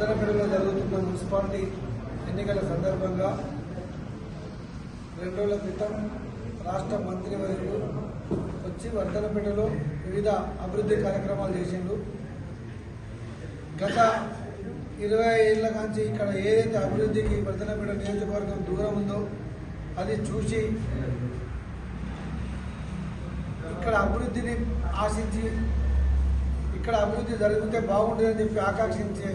వర్ధనపేటలో జరుగుతున్న మున్సిపాలిటీ ఎన్నికల సందర్భంగా రెండు రోజుల క్రితం రాష్ట్ర మంత్రివర్యులు వచ్చి వర్ధనపేటలో వివిధ అభివృద్ధి కార్యక్రమాలు చేసిండు. గత ఇరవై ఏళ్ళ కాంచి ఇక్కడ ఏదైతే అభివృద్ధికి వర్ధనపేట నియోజకవర్గం దూరం ఉందో అది చూసి ఇక్కడ అభివృద్ధిని ఆశించి ఇక్కడ అభివృద్ధి జరిగితే బాగుంటుందని చెప్పి ఆకాంక్షించే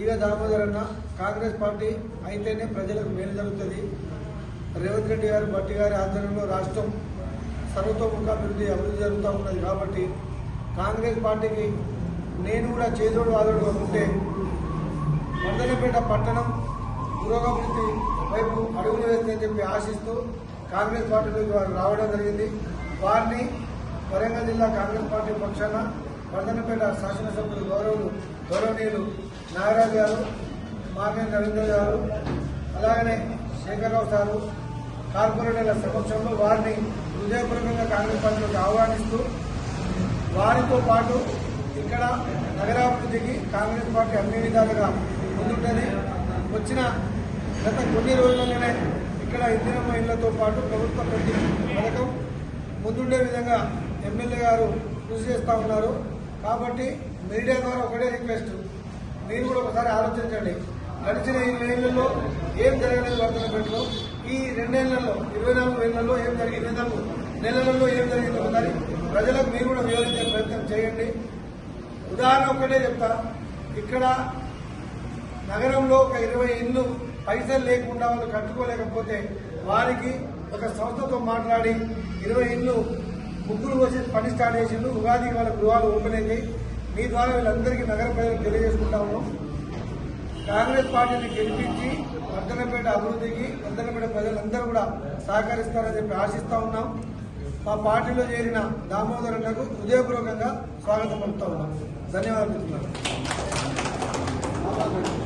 ఈగ దామోదర్ అన్న కాంగ్రెస్ పార్టీ అయితేనే ప్రజలకు మేలు జరుగుతుంది. రేవంత్ రెడ్డి గారు బట్టి గారి ఆధ్వర్యంలో రాష్ట్రం సర్వతోముఖాభివృద్ధి అభివృద్ధి జరుగుతూ ఉన్నది కాబట్టి కాంగ్రెస్ పార్టీకి నేను కూడా చేదోడు వాదోడుగా ఉంటే మందనపేట పట్టణం పురోగతి వైపు అడుగులు వేస్తుందని చెప్పి ఆశిస్తూ కాంగ్రెస్ పార్టీలోకి వారు రావడం జరిగింది. వారిని వరంగల్ జిల్లా కాంగ్రెస్ పార్టీ పక్షాన వర్ధనపేట శాసనసభ్యులు గౌరవులు గౌరవనీయులు నాగరాజు గారు మార్గన్ రవీంద్ర గారు అలాగనే శేఖరరావు సారు కార్పొరేటర్ల సమక్షంలో వారిని హృదయపూర్వకంగా కాంగ్రెస్ పార్టీలోకి ఆహ్వానిస్తూ వారితో పాటు ఇక్కడ నగరాభివృద్ధికి కాంగ్రెస్ పార్టీ అన్ని విధాలుగా ముందుంటుంది. వచ్చిన గత కొన్ని రోజులలోనే ఇక్కడ ఇందిరమ్మ ఇళ్ళతో పాటు ప్రభుత్వ ప్రతి పథకం ముందుండే విధంగా ఎమ్మెల్యే గారు కృషి చేస్తూ ఉన్నారు. కాబట్టి మీడియా ద్వారా ఒకటే రిక్వెస్ట్. మీరు కూడా ఒకసారి ఆలోచించండి. గడిచిన ఈ ఏం జరగలేదు వర్తనపేటలో ఈ రెండేళ్ళలో ఇరవై నాలుగు ఏళ్ళలో ఏం జరిగింది ఇరవై నాలుగు నెలలలో ఏం జరిగింది ఒకసారి ప్రజలకు మీరు కూడా వివరించే ప్రయత్నం చేయండి. ఉదాహరణ ఒకటే చెప్తా. ఇక్కడ నగరంలో ఒక ఇరవై ఇళ్ళు పైసలు లేకుండా వాళ్ళు కట్టుకోలేకపోతే వారికి ఒక సంస్థతో మాట్లాడి ఇరవై ఇళ్ళు ముగ్గురు వచ్చి పని స్టార్ట్ చేసిండు. ఉగాది వాళ్ళ గృహాలు ఓపెన్ అయ్యాయి మీ ద్వారా వీళ్ళందరికీ నగర ప్రజలు కాంగ్రెస్ పార్టీని గెలిపించి వర్ధనపేట అభివృద్ధికి వర్ధనపేట ప్రజలందరూ కూడా సహకరిస్తారని చెప్పి ఆశిస్తా ఉన్నాం. మా పార్టీలో చేరిన దామోదరులకు హృదయపూర్వకంగా స్వాగతం పలుకుతా ఉన్నాం. ధన్యవాదాలు